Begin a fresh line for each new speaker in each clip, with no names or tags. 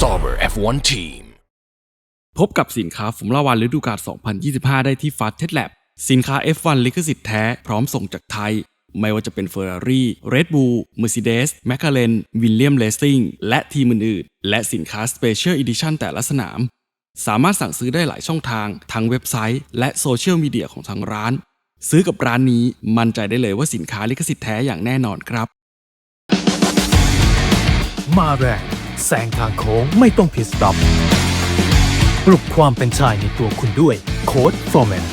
Sauber F1 Team
พบกับสินค้าฟุมลาวันฤดูกาล 2025 ได้ที่ Fast Test Lab สินค้า F1 ลิขสิทธิ์แท้ พร้อมส่งจากไทย ไม่ว่าจะเป็น Ferrari, Red Bull, Mercedes, McLaren, William Racing และทีมอื่นๆ และสินค้า Special Edition แต่ละสนาม สามารถสั่งซื้อได้หลายช่องทาง ทั้งเว็บไซต์ และโซเชียลมีเดียของทางร้าน ซื้อกับร้านนี้มั่นใจได้เลยว่าสินค้าลิขสิทธิ์แท้อย่างแน่นอนครับ
มาแรงแซงทางโค้งไม่ต้องผิดสต็อปปลุกความเป็นชายในตัวคุณด้วยโค้ดฟอร์แมน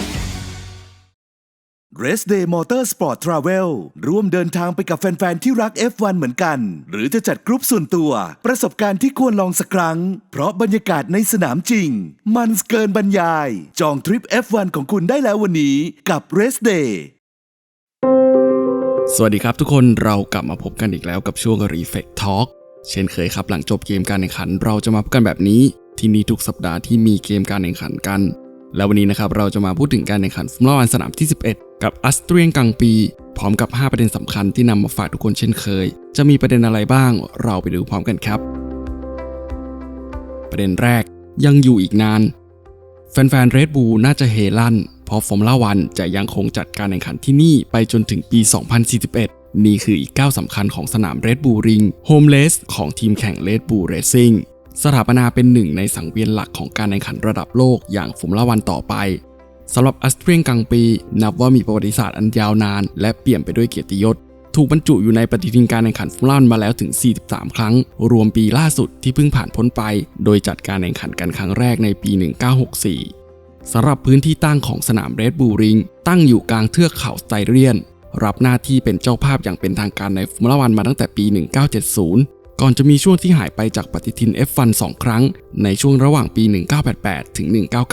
Race Day Motor Sport Travel ร่วมเดินทางไปกับแฟน ๆ ที่รัก F1 เหมือนกัน หรือจะจัดกรุ๊ปส่วนตัว ประสบการณ์ที่ควรลองสักครั้ง เพราะบรรยากาศในสนามจริง มันเกินบรรยาย จองทริป F1 ของคุณได้แล้ววันนี้กับ Race Day
สวัสดีครับทุกคนเรากลับมาพบกันอีกแล้วกับช่วง Reflect Talk เช่นเคยครับหลังจบเกมการแข่งขัน เราจะมาพบกันแบบนี้ที่นี่ทุกสัปดาห์ที่มีเกมการแข่งขันกัน แล้ววันนี้นะครับเราจะมาพูดถึงการแข่งขันฟุตบอลสนามที่ 11 กับอัสเตรียนกังปี พร้อมกับ 5 ประเด็นสำคัญที่นำมาฝากทุกคนเช่นเคย จะมีประเด็นอะไรบ้าง เราไปดูพร้อมกันครับ ประเด็นแรกยังอยู่อีกนาน แฟนๆ Red Bull น่าจะเฮลั่นเพราะฟอร์มูล่าวันจะยังคงจัดการแข่งขันที่นี่ไปจนถึงปี 2041 นี่คืออีกก้าวสำคัญของสนาม Red Bull Ring Homeless ของทีมแข่ง Red Bull Racing สถาปนาเป็นหนึ่งในสังเวียนหลักของการแข่งขันระดับโลกอย่างฟอร์มูล่าวันต่อไปสำหรับอัสเตรียนกังปี นับว่ามีประวัติศาสตร์อันยาวนาน และเปี่ยมไปด้วยเกียรติยศ ถูกบรรจุอยู่ในปฏิทินการแข่งขันฟอร์มูล่นมาแล้วถึง 43 ครั้ง รวมปีล่าสุดที่เพิ่งผ่านพ้นไป โดยจัดการแข่งขันกันครั้งแรกในปี 1964สำหรับพื้นที่ตั้งของสนามเรดบูริงตั้งอยู่กลางเทือกเขาสไตเรียน รับหน้าที่เป็นเจ้าภาพอย่างเป็นทางการในฟอร์มูล่าวันมาตั้งแต่ปี 1970 ก่อนจะมีช่วงที่หายไปจากปฏิทิน F1 2 ครั้ง ในช่วงระหว่างปี 1988 ถึง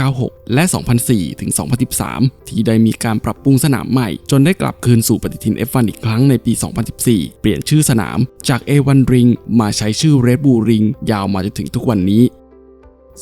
1996 และ 2004 ถึง 2013 ที่ได้มีการปรับปรุงสนามใหม่ จนได้กลับคืนสู่ปฏิทิน F1 อีกครั้งในปี 2014 เปลี่ยนชื่อสนามจาก A1 Ring มาใช้ชื่อ Red Bull Ring ยาวมาจนถึงทุกวันนี้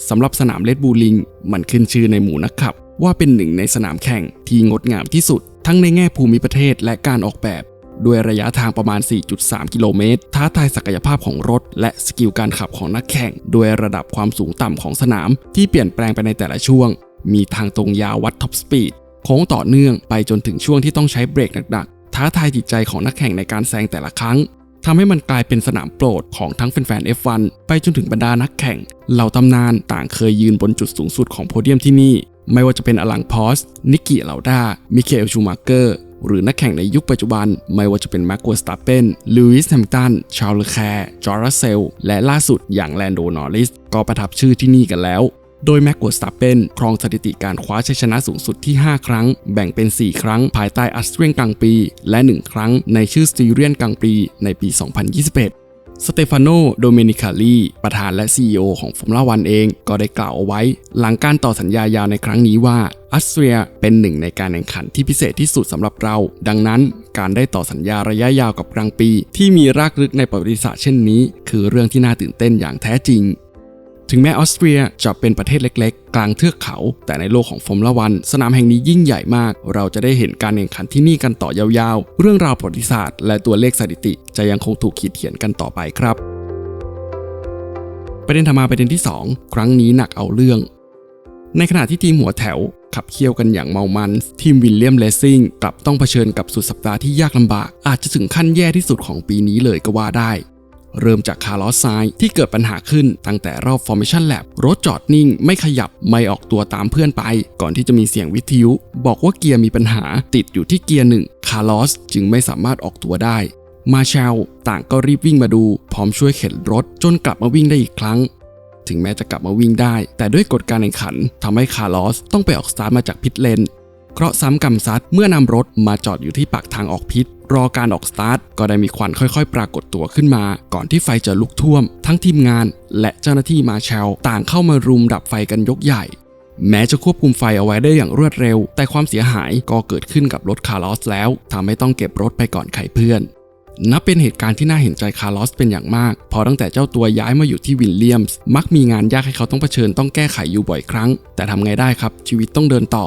สำหรับสนามเลดบูลิง มันขึ้นชื่อในหมู่นักขับ ว่าเป็นหนึ่งในสนามแข่งที่งดงามที่สุด ทั้งในแง่ภูมิประเทศและการออกแบบ ด้วยระยะทางประมาณ 4.3 กิโลเมตร ท้าทายศักยภาพของรถ และสกิลการขับของนักแข่ง ด้วยระดับความสูงต่ำของสนาม ที่เปลี่ยนแปลงไปในแต่ละช่วง มีทางตรงยาววัดท็อปสปีดโค้งต่อเนื่องไปจนถึงช่วงที่ต้องใช้เบรกหนักๆ ท้าทายจิตใจของนักแข่งในการแซงแต่ละครั้งทำให้มันกลายเป็นสนามโปรดของทั้งแฟนๆ F1 ไปจนถึงบรรดานักแข่ง เหล่าตำนานต่างเคยยืนบนจุดสูงสุดของโพเดียมที่นี่ ไม่ว่าจะเป็นอลังพอส นิกกี้เหลาด้า มิเคลชูมาเกอร์ หรือนักแข่งในยุคปัจจุบัน ไม่ว่าจะเป็นแม็กกัวสตาเปนลูอิสแฮมตัน ชาร์ลแคร์จอร์รัสเซล และล่าสุดอย่างแลนโดนอริส ก็ประทับชื่อที่นี่กันแล้ว โดยแม็กกัวสตาเปนครองสถิติการคว้าชัยชนะสูงสุดที่ 5 ครั้ง แบ่งเป็น 4 ครั้งภายใต้อัสเตรียนกังปี และ 1 ครั้งในชื่อสตีเรียนกังปีในปี 2021 สเตฟานโน โดเมนิคาลีประธานและ CEO ของฟอร์มูล่าวันเอง ก็ได้กล่าวเอาไว้ หลังการต่อสัญญายาวในครั้งนี้ว่าออสเตรียเป็นหนึ่งในการแข่งขันที่พิเศษที่สุดสำหรับเรา ดังนั้น การได้ต่อสัญญาระยะยาวกับกลางปี ที่มีรากลึกในประวัติศาสตร์เช่นนี้ คือเรื่องที่น่าตื่นเต้นอย่างแท้จริง ถึงแม้ออสเตรียจะเป็นประเทศเล็กๆ กลางเทือกเขา แต่ในโลกของฟอร์มูล่าวัน สนามแห่งนี้ยิ่งใหญ่มาก เราจะได้เห็นการแข่งขันที่นี่กันต่อยาวๆ เรื่องราวประวัติศาสตร์ และตัวเลขสถิติ จะยังคงถูกขีดเขียนกันต่อไปครับ ประเด็นธรรมาประเด็นที่ 2 ครั้งนี้หนักเอาเรื่อง ในขณะที่ทีมหัวแถวขับเคี่ยวกันอย่างเมามัน ทีมวิลเลียมเลสซิ่งกลับต้องเผชิญกับสุดสัปดาห์ที่ยากลำบาก อาจจะถึงขั้นแย่ที่สุดของปีนี้เลยก็ว่าได้ เริ่มจากคาร์ลอสไซที่เกิดปัญหาขึ้นตั้งแต่รอบ Formation Lab รถจอดนิ่งไม่ขยับไม่ออกตัวตามเพื่อนไป ก่อนที่จะมีเสียงวิทยุ บอกว่าเกียร์มีปัญหาติดอยู่ที่เกียร์หนึ่งคาร์ลอสจึงไม่สามารถออกตัวได้ มาเชลต่างก็รีบวิ่งมาดู พร้อมช่วยเข็นรถจนกลับมาวิ่งได้อีกครั้งถึงแม้จะกลับมาวิ่งได้ แต่ด้วยกฎการแข่งขันทำให้คาร์ลอสต้องไปออกสตาร์ทมาจากพิทเลน เคราะห์ซ้ำกรรมซัดเมื่อนำรถมาจอดอยู่ที่ปากทางออกพิษ รอการออกสตาร์ทก็ได้มีควันค่อยๆ ปรากฏตัวขึ้นมา ก่อนที่ไฟจะลุกท่วม ทั้งทีมงาน และเจ้าหน้าที่มาเชลต่างเข้ามารุมดับไฟกันยกใหญ่ แม้จะควบคุมไฟเอาไว้ได้อย่างรวดเร็ว แต่ความเสียหายก็เกิดขึ้นกับรถคาร์ลอสแล้วทำให้ต้องเก็บรถไปก่อนใครเพื่อนนับเป็นเหตุการณ์ที่น่าเห็นใจคาร์ลอสเป็นอย่างมากเพอตั้งแต่เจ้าตัวย้ายมาอยู่ที่วิลเลียมส์ มักมีงานยากให้เขาต้องเผชิญต้องแก้ไขอยู่บ่อยครั้ง แต่ทำไงได้ครับ ชีวิตต้องเดินต่อ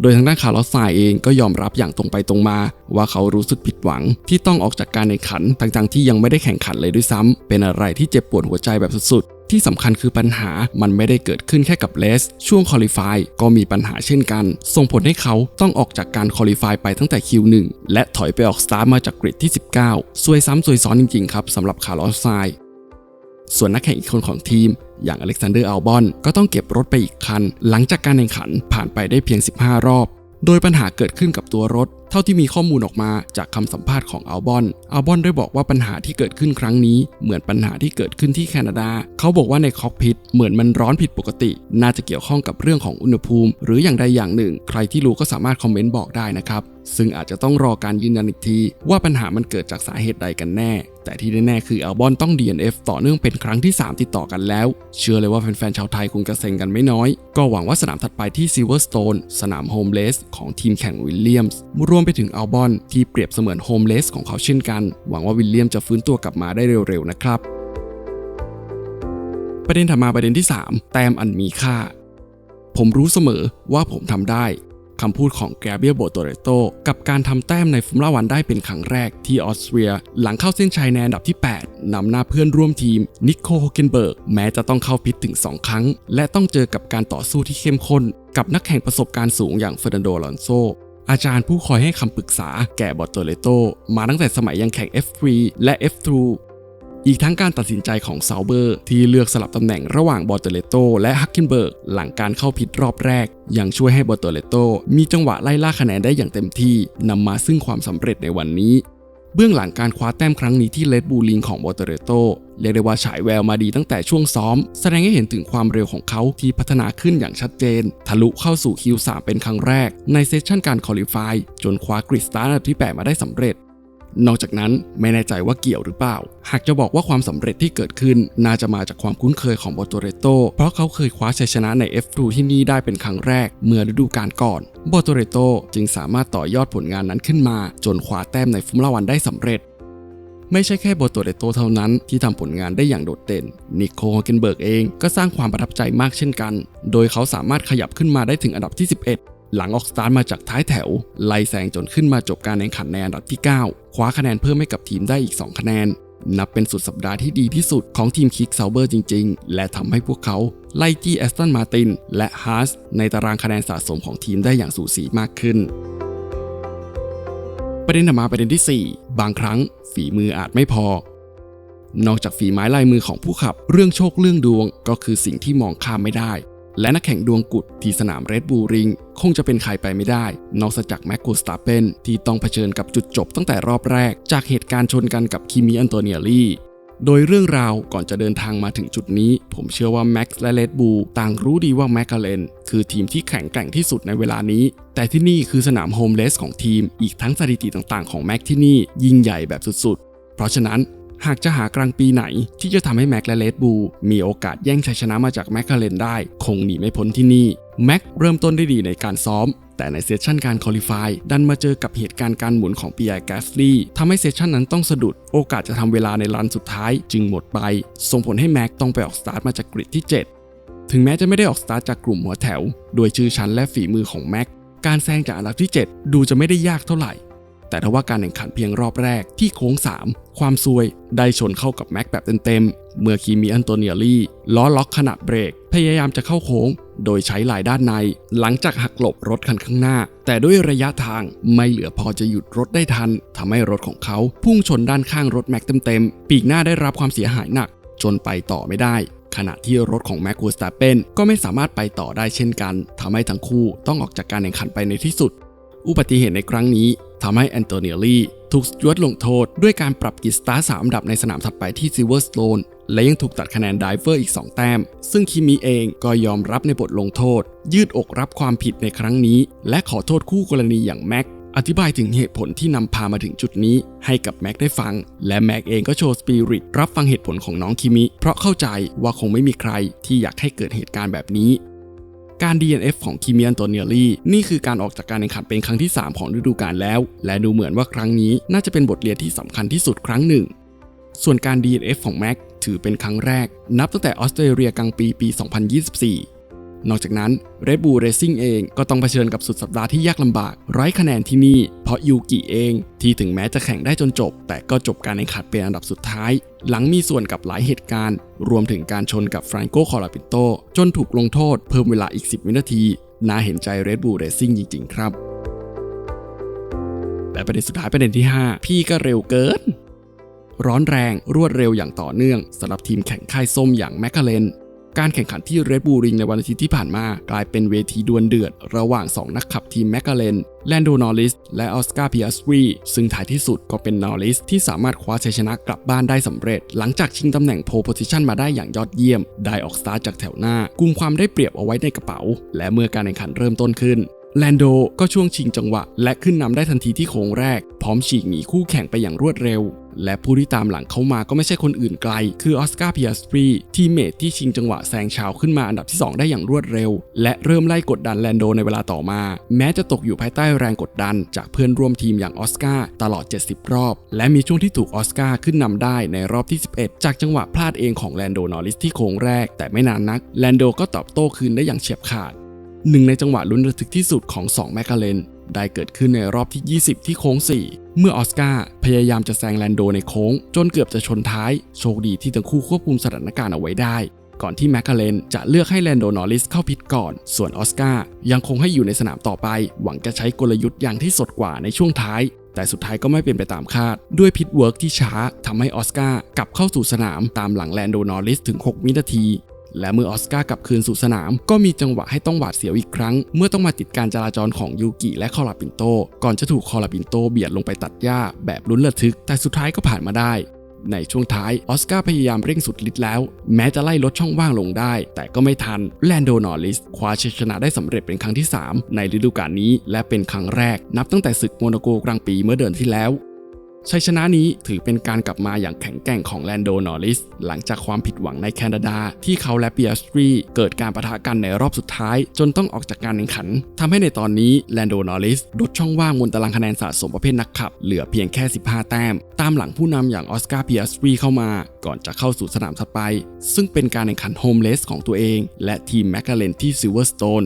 โดยทางด้านคาร์ลอสไซน์เองก็ยอมรับอย่างตรงไปตรงมา ว่าเขารู้สึกผิดหวัง ที่ต้องออกจากการแข่งขันทั้งๆที่ยังไม่ได้แข่งขันเลยด้วยซ้ำเป็นอะไรที่เจ็บปวดหัวใจแบบสุดๆ ที่สำคัญคือปัญหามันไม่ได้เกิดขึ้นแค่กับเลส ช่วงคอลิฟายก็มีปัญหาเช่นกัน ส่งผลให้เขาต้องออกจากการคอลิฟายไปตั้งแต่ Q1 และถอยไปออกสตาร์มาจากกริดที่ 19 ซวยซ้ำซวยซ้อนจริงๆครับสำหรับคาร์ลอสไซน์ ส่วนนักแข่งอีกคนของทีม อย่างอเล็กซานเดอร์อัลบอนก็ต้องเก็บรถไปอีกคัน หลังจากการแข่งขันผ่านไปได้เพียง 15 รอบ โดยปัญหาเกิดขึ้นกับตัวรถ เท่าที่มีข้อมูลออกมาจากคำสัมภาษณ์ของอัลบอน อัลบอนได้บอกว่าปัญหาที่เกิดขึ้นครั้งนี้ เหมือนปัญหาที่เกิดขึ้นที่แคนาดา เขาบอกว่าในคอกพิทเหมือนมันร้อนผิดปกติ น่าจะเกี่ยวข้องกับเรื่องของอุณหภูมิ หรืออย่างใดอย่างหนึ่ง ใครที่รู้ก็สามารถคอมเมนต์บอกได้นะครับซึ่งอาจจะต้องรอการยืนยันอีกที ว่าปัญหามันเกิดจากสาเหตุใดกันแน่ แต่ที่แน่ๆคืออัลบอนต้อง DNF ต่อเนื่องเป็นครั้งที่ 3 ติดต่อกันแล้ว เชื่อเลยว่าแฟนๆชาวไทยคงจะเซ็งกันไม่น้อย ก็หวังว่าสนามถัดไปที่ Silverstone สนามโฮมเลสของทีมแข่งวิลเลียมส์รวมไปถึงอัลบอนที่เปรียบเสมือนโฮมเลสของเขาเช่นกัน หวังว่าวิลเลียมจะฟื้นตัวกลับมาได้เร็วๆนะครับ ประเด็นถัดมาประเด็นที่ 3 แต้มอันมีค่า ผมรู้เสมอว่าผมทำได้คำพูดของแกเบียโบโตเรโตกับการทำแต้มในฟอร์มูล่าวันได้เป็นครั้งแรกที่ออสเตรีย หลังเข้าเส้นชัยในอันดับที่ 8 นำหน้าเพื่อนร่วมทีมนิโคโฮเกนเบิร์กแม้จะต้องเข้าพิษถึง 2 ครั้ง และต้องเจอกับการต่อสู้ที่เข้มข้น กับนักแข่งประสบการณ์สูงอย่างเฟอร์นันโด ลอนโซ อาจารย์ผู้คอยให้คำปรึกษาแก่บอตโตเลโตมาตั้งแต่สมัยยังแข่ง F3 และ F2 อีกทั้งการตัดสินใจของซาเบอร์ ที่เลือกสลับตำแหน่งระหว่างบอตเตเลโตและฮักเกนเบิร์กหลังการเข้าผิดรอบแรก ยังช่วยให้บอตเตเลโตมีจังหวะไล่ล่าคะแนนได้อย่างเต็มที่นำมาซึ่งความสำเร็จในวันนี้ เบื้องหลังการคว้าแต้มครั้งนี้ที่เลดบูลิงของบอตเตเรโตเรียกได้ว่าฉายแววมาดีตั้งแต่ช่วงซ้อม แสดงให้เห็นถึงความเร็วของเขาที่พัฒนาขึ้นอย่างชัดเจน ทะลุเข้าสู่คิว3เป็นครั้งแรก ในเซสชั่นการคอลิฟายจนคว้ากริดสตาร์ทอันดับที่ 8 มาได้สำเร็จ นอกจากนั้นไม่แน่ใจว่าเกี่ยวหรือเปล่า หากจะบอกว่าความสำเร็จที่เกิดขึ้น น่าจะมาจากความคุ้นเคยของบอตโตเรโตเพราะเขาเคยคว้าชัยชนะใน F2 ที่นี่ได้เป็นครั้งแรกเมื่อฤดูกาลก่อนบอตโตเรโตจึงสามารถต่อยอดผลงานนั้นขึ้นมา จนคว้าแต้มในฟอร์มูล่าวันได้สำเร็จไม่ใช่แค่โบโตเรโตเท่านั้นที่ทำผลงานได้อย่างโดดเด่น นิโคฮอเกนเบิร์กเองก็สร้างความประทับใจมากเช่นกัน โดยเขาสามารถขยับขึ้นมาได้ถึงอันดับที่ 11 หลังออกสตาร์ทมาจากท้ายแถว ไล่แซงจนขึ้นมาจบการแข่งขันในอันดับที่ 9 คว้าคะแนนเพิ่มให้กับทีมได้อีก 2 คะแนน นับเป็นสุดสัปดาห์ที่ดีที่สุดของทีมคิกซาวเบอร์จริง ๆ และทำให้พวกเขาไล่จี้แอสตันมาตินและฮาร์สในตารางคะแนนสะสมของทีมได้อย่างสูสีมากขึ้นประเด็นถัดมาประเด็นที่ 4 บางครั้งฝีมืออาจไม่พอ นอกจากฝีไม้ลายมือของผู้ขับ เรื่องโชคเรื่องดวงก็คือสิ่งที่มองข้ามไม่ได้ และนักแข่งดวงกุดที่สนามเรดบูริงคงจะเป็นใครไปไม่ได้ นอกจากแม็กกูสตาเปนที่ต้องเผชิญกับจุดจบตั้งแต่รอบแรก จากเหตุการณ์ชนกันกับคิมิอันโตเนียลีโดยเรื่องราวก่อนจะเดินทางมาถึงจุดนี้ ผมเชื่อว่าแม็กซ์และเลดบูต่างรู้ดีว่าแมคคาเรนคือทีมที่แข็งแกร่งที่สุดในเวลานี้ แต่ที่นี่คือสนามโฮมเลสของทีม อีกทั้งสถิติต่างๆของแม็กที่นี่ยิ่งใหญ่แบบสุดๆ เพราะฉะนั้น หากจะหากลางปีไหนที่จะทำให้แม็กและเลดบูมีโอกาสแย่งชัยชนะมาจากแมคคาเรนได้ คงหนีไม่พ้นที่นี่แม็กเริ่มต้นได้ดีในการซ้อม แต่ในเซสชันการคอลิฟายดันมาเจอกับเหตุการณ์การหมุนของปีไอแกสลีทำให้เซสชันนั้นต้องสะดุด โอกาสจะทำเวลาในรันสุดท้ายจึงหมดไป ส่งผลให้แม็กต้องไปออกสตาร์ทมาจากกริดที่ 7 ถึงแม้จะไม่ได้ออกสตาร์ทจากกลุ่มหัวแถว โดยชื่อชั้นและฝีมือของแม็กการแซงจากอันดับที่ 7 ดูจะไม่ได้ยากเท่าไหร่ แต่ถ้าว่าการแข่งขันเพียงรอบแรกที่โค้ง 3 ความซวยได้ชนเข้ากับแม็กแบบเต็มๆ เมื่อคีมีอันโตเนียลี่ล้อล็อกขณะเบรก พยายามจะเข้าโค้ง โดยใช้หลายด้านใน หลังจากหักหลบรถคันข้างหน้า แต่ด้วยระยะทางไม่เหลือพอจะหยุดรถได้ทันทำให้รถของเขาพุ่งชนด้านข้างรถแม็กเต็มๆ ปีกหน้าได้รับความเสียหายหนัก จนไปต่อไม่ได้ขณะที่รถของแม็กกูสตาเปนก็ไม่สามารถไปต่อได้เช่นกันทำให้ทั้งคู่ต้องออกจากการแข่งขันไปในที่สุด อุบัติเหตุในครั้งนี้ ทำให้แอนโตเนียลีถูกสจวตลงโทษด้วยการปรับกิจสตาร์สามอันดับในสนามถัดไปที่ซิลเวอร์สโตนและยังถูกตัดคะแนนไดเวอร์อีก 2 แต้ม ซึ่งคิมิเองก็ยอมรับในบทลงโทษ ยืดอกรับความผิดในครั้งนี้ และขอโทษคู่กรณีอย่างแม็ก อธิบายถึงเหตุผลที่นำพามาถึงจุดนี้ ให้กับแม็กได้ฟัง และแม็กเองก็โชว์สปิริตรับฟังเหตุผลของน้องคิมิ เพราะเข้าใจว่าคงไม่มีใครที่อยากให้เกิดเหตุการณ์แบบนี้ การ DNF ของคิมิอันโตเนียลีนี่คือการออกจากการแข่งขันเป็นครั้งที่ 3 ของฤดูกาลแล้ว และดูเหมือนว่าครั้งนี้น่าจะเป็นบทเรียนที่สำคัญที่สุดครั้งหนึ่ง ส่วนการ DNF ของแม็กถือเป็นครั้งแรก นับตั้งแต่ออสเตรเลียกลางปีปี 2024 นอกจากนั้น Red Bull Racing เองก็ต้องเผชิญกับสุดสัปดาห์ที่ยากลำบาก ไร้คะแนนที่นี่ เพราะยูกิเอง ที่ถึงแม้จะแข่งได้จนจบ แต่ก็จบการแข่งขันเป็นอันดับสุดท้าย หลังมีส่วนกับหลายเหตุการณ์ รวมถึงการชนกับฟรานโกคอราปิโตจนถูกลงโทษเพิ่มเวลาอีก 10 วินาที น่าเห็นใจ Red Bull Racing จริง ๆ ครับและประเด็นสุดท้ายประเด็นที่ 5 พี่ก็เร็วเกิน ร้อนแรงรวดเร็วอย่างต่อเนื่องสำหรับทีมแข่งค่ายส้มอย่างแมคคาเรน การแข่งขันที่ Red Bull Ring ในวันอาทิตย์ที่ผ่านมา กลายเป็นเวทีดวลเดือด ระหว่าง 2 นักขับทีมแมคคาเรนแลนโดนอริส และออสการ์พิอัสรีซึ่งท้ายที่สุดก็เป็นนอริสที่สามารถคว้าชัยชนะกลับบ้านได้สำเร็จ หลังจากชิงตำแหน่งโพ p o ิชันมาได้อย่างยอดเยี่ยม ได้ออกสตาร์จากแถวหน้า กุมความได้เปรียบเอาไว้ในกระเป๋า และเมื่อการแข่งขันเริ่มต้นขึ้นแลนโดก็ช่วงชิงจังหวะ และขึ้นนำได้ทันทีที่โค้งแรก พร้อมฉีกหนีคู่แข่งไปอย่างรวดเร็ว และผู้ที่ตามหลังเขามาก็ไม่ใช่คนอื่นไกล คือออสการ์พิอัสตรีทีมเมทที่ชิงจังหวะแซงชาวขึ้นมาอันดับที่ 2 ได้อย่างรวดเร็ว และเริ่มไล่กดดันแลนโดในเวลาต่อมา แม้จะตกอยู่ภายใต้แรงกดดัน จากเพื่อนร่วมทีมอย่างออสการ์ตลอด 70 รอบ และมีช่วงที่ถูกออสการ์ขึ้นนำได้ในรอบที่ 11 จากจังหวะพลาดเองของแลนโดนอริสที่โค้งแรก แต่ไม่นานนักแลนโดก็ตอบโต้คืนได้อย่างเฉียบขาดหนึ่งในจังหวะลุ้นระทึกที่สุดของ 2 แมคคาเรน ได้เกิดขึ้นในรอบที่ 20 ที่โค้ง 4 เมื่อออสการ์พยายามจะแซงแลนโดในโค้ง จนเกือบจะชนท้าย โชคดีที่ทั้งคู่ควบคุมสถานการณ์เอาไว้ได้ ก่อนที่แมคคาเรนจะเลือกให้แลนโดนอริสเข้าพิทก่อน ส่วนออสการ์ยังคงให้อยู่ในสนามต่อไป หวังจะใช้กลยุทธ์อย่างที่สดกว่าในช่วงท้ายแต่สุดท้ายก็ไม่เป็นไปตามคาด ด้วยพิทเวิร์กที่ช้าทำให้ออสการ์กลับเข้าสู่สนามตามหลังแลนโดนอริสถึง 6 วินาที และเมื่อออสการ์กลับคืนสู่สนาม ก็มีจังหวะให้ต้องหวาดเสียวอีกครั้ง เมื่อต้องมาติดการจราจรของยูกิและคอราปินโต ก่อนจะถูกคอราปินโตเบียดลงไปตัดหญ้าแบบลุ้นระทึก แต่สุดท้ายก็ผ่านมาได้ ในช่วงท้ายออสการ์พยายามเร่งสุดฤทธิ์แล้ว แม้จะไล่ลดช่องว่างลงได้ แต่ก็ไม่ทันแลนโดนอริสคว้าชัยชนะได้สำเร็จเป็นครั้งที่ 3 ในฤดูกาลนี้ และเป็นครั้งแรกนับตั้งแต่ศึกโมนาโกกลางปีเมื่อเดือนที่แล้ว ชัยชนะนี้ถือเป็นการกลับมาอย่างแข็งแกร่งของแลนโดนอริส หลังจากความผิดหวังในแคนาดา ที่เขาและเปียสตรีเกิดการประทะกันในรอบสุดท้าย จนต้องออกจากการแข่งขันทำให้ในตอนนี้แลนโดนอริสลดช่องว่างบนตารางคะแนนสะสมประเภทนักขับ เหลือเพียงแค่ 15 แต้ม ตามหลังผู้นำอย่างออสการ์เปียสตรีเข้ามา ก่อนจะเข้าสู่สนามถัดไป ซึ่งเป็นการแข่งขันโฮมเลสของตัวเอง และทีมแมคคาเรนที่ซิลเวอร์สโตน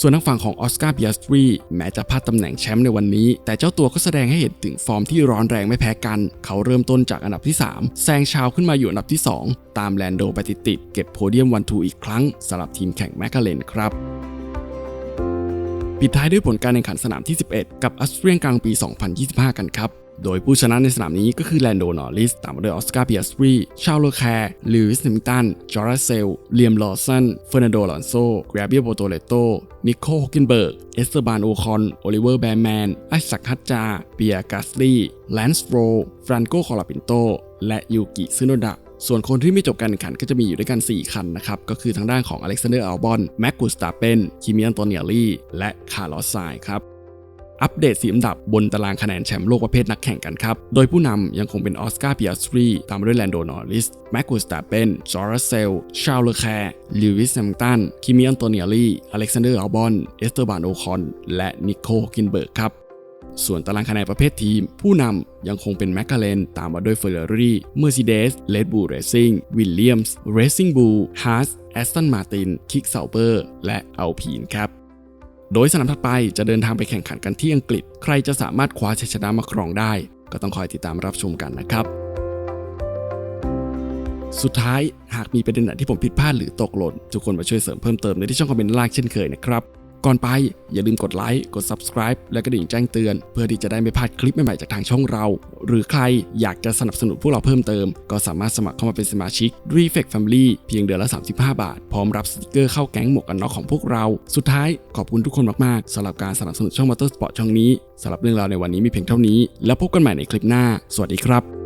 ส่วนทางฝั่งของออสการ์เบียสตรีแม้จะพลาดตำแหน่งแชมป์ในวันนี้ แต่เจ้าตัวก็แสดงให้เห็นถึงฟอร์มที่ร้อนแรงไม่แพ้กัน เขาเริ่มต้นจากอันดับที่ 3 แซงชาวขึ้นมาอยู่อันดับที่ 2 ตามแลนโดไปติดๆเก็บโพเดียมวันทูอีกครั้งสำหรับทีมแข่งแมคคาเรนครับปิดท้ายด้วยผลการแข่งขันสนามที่ 11 กับออสเตรียกลางปี 2025 กันครับ โดยผู้ชนะในสนามนี้ก็คือแลนโดนอริสตามมาด้วยออสการ์เปียสตรีชาร์ลแคร์ลิวิสนิมตัน จอร์เซลเลียมลอสันเฟอร์นันโดลอนโซแกรเบียโบโตเลโตนิโคฮอกกินเบิร์ก เอสเตอร์บานโอคอน โอลิเวอร์แบร์แมนไอซักฮัตจา เปียกัสลีแลนส์โรฟรานโกคอลาปินโต และยูกิซึโนดะส่วนคนที่ไม่จบการแข่งขันก็จะมีอยู่ด้วยกัน 4 คันนะครับ ก็คือทางด้านของอเล็กซานเดอร์อัลบอน แม็กกูสตาเปน คิมิอันโตเนียลีและคาร์ลอสไซครับ อัปเดตสีอันดับบนตารางคะแนนแชมป์โลกประเภทนักแข่งกันครับ โดยผู้นำยังคงเป็นออสการ์เปียสตรีตามด้วยแลนโดนอริส แม็กกูสตาเปนจอร์เซล ชาร์ลแคร์ลิวิสแฮมตัน คิมิอันโตเนียลีอเล็กซานเดอร์อัลบอน เอสเตอร์บานโอคอน และนิโคกินเบิร์กครับส่วนตารางคะแนนประเภททีม ผู้นำยังคงเป็นแมคคาเรนตามมาด้วยเฟอร์รารี่เมอร์เซเดสเลดบูลเรซิ่งวิลเลียมส์เรซิ่งบูลฮาร์สแอสตันมาตินคิกเซาเบอร์และอัลพีนครับ โดยสนามถัดไปจะเดินทางไปแข่งขันกันที่อังกฤษ ใครจะสามารถคว้าชัยชนะมาครองได้ ก็ต้องคอยติดตามรับชมกันนะครับ สุดท้ายหากมีประเด็นไหนที่ผมผิดพลาดหรือตกหล่นทุกคนมาช่วยเสริมเพิ่มเติมในที่ช่องคอมเมนต์ล่างเช่นเคยนะครับ ก่อนไป อย่าลืมกดไลค์ กด subscribe และกระดิ่งแจ้งเตือน เพื่อที่จะได้ไม่พลาดคลิปใหม่ๆจากทางช่องเรา หรือใครอยากจะสนับสนุนพวกเราเพิ่มเติม ก็สามารถสมัครเข้ามาเป็นสมาชิก r e f e c t Family เพียงเดือนละ 35 บาท พร้อมรับสติกเกอร์เข้าแก๊งหมวกกันน็อกของพวกเรา สุดท้ายขอบคุณทุกคนมากๆสำหรับการสนับสนุนช่อง Motorsport ช่องนี้สำหรับเรื่องราวในวันนี้มีเพียงเท่านี้ แล้วพบกันใหม่ในคลิปหน้า สวัสดีครับ